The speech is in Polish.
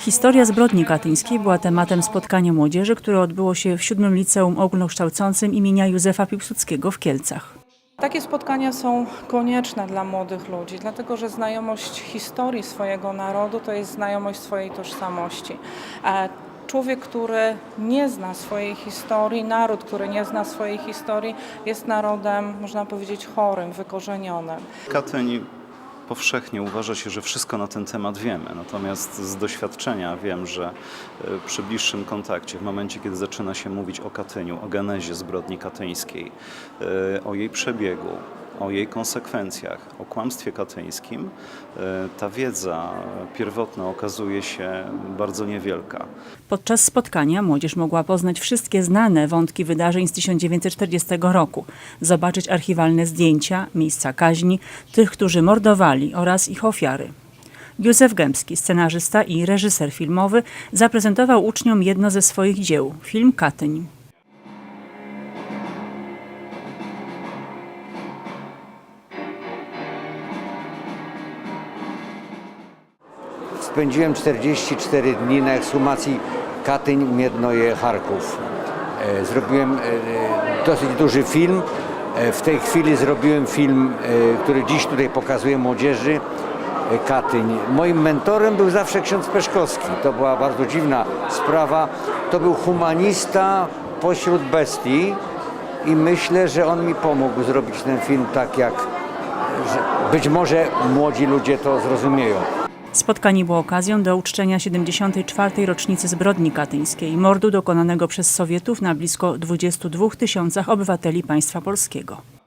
Historia zbrodni katyńskiej była tematem spotkania młodzieży, które odbyło się w siódmym liceum ogólnokształcącym imienia Józefa Piłsudskiego w Kielcach. Takie spotkania są konieczne dla młodych ludzi, dlatego że znajomość historii swojego narodu to jest znajomość swojej tożsamości. E, Człowiek, który nie zna swojej historii, naród, który nie zna swojej historii, jest narodem, można powiedzieć, chorym, wykorzenionym. Katyń powszechnie uważa się, że wszystko na ten temat wiemy. Natomiast z doświadczenia wiem, że e, przy bliższym kontakcie, w momencie kiedy zaczyna się mówić o Katyniu, o genezie zbrodni katyńskiej, e, o jej przebiegu, o jej konsekwencjach, o kłamstwie katyńskim, e, ta wiedza pierwotna okazuje się bardzo niewielka. Podczas spotkania młodzież mogła poznać wszystkie znane wątki wydarzeń z 1940 roku, zobaczyć archiwalne zdjęcia, miejsca kaźni, tych, którzy mordowali oraz ich ofiary. Józef Gębski, scenarzysta i reżyser filmowy, zaprezentował uczniom jedno ze swoich dzieł, film Katyń. Spędziłem 44 dni na ekshumacji Katyń, Miednoje, Charków. E, Zrobiłem e, dosyć duży film. E, W tej chwili zrobiłem film, e, który dziś tutaj pokazuję młodzieży, e, Katyń. Moim mentorem był zawsze ksiądz Peszkowski. To była bardzo dziwna sprawa. To był humanista pośród bestii i myślę, że on mi pomógł zrobić ten film tak jak być może młodzi ludzie to zrozumieją. Spotkanie było okazją do uczczenia 74. rocznicy zbrodni katyńskiej, mordu dokonanego przez Sowietów na blisko 22 tysiącach obywateli państwa polskiego.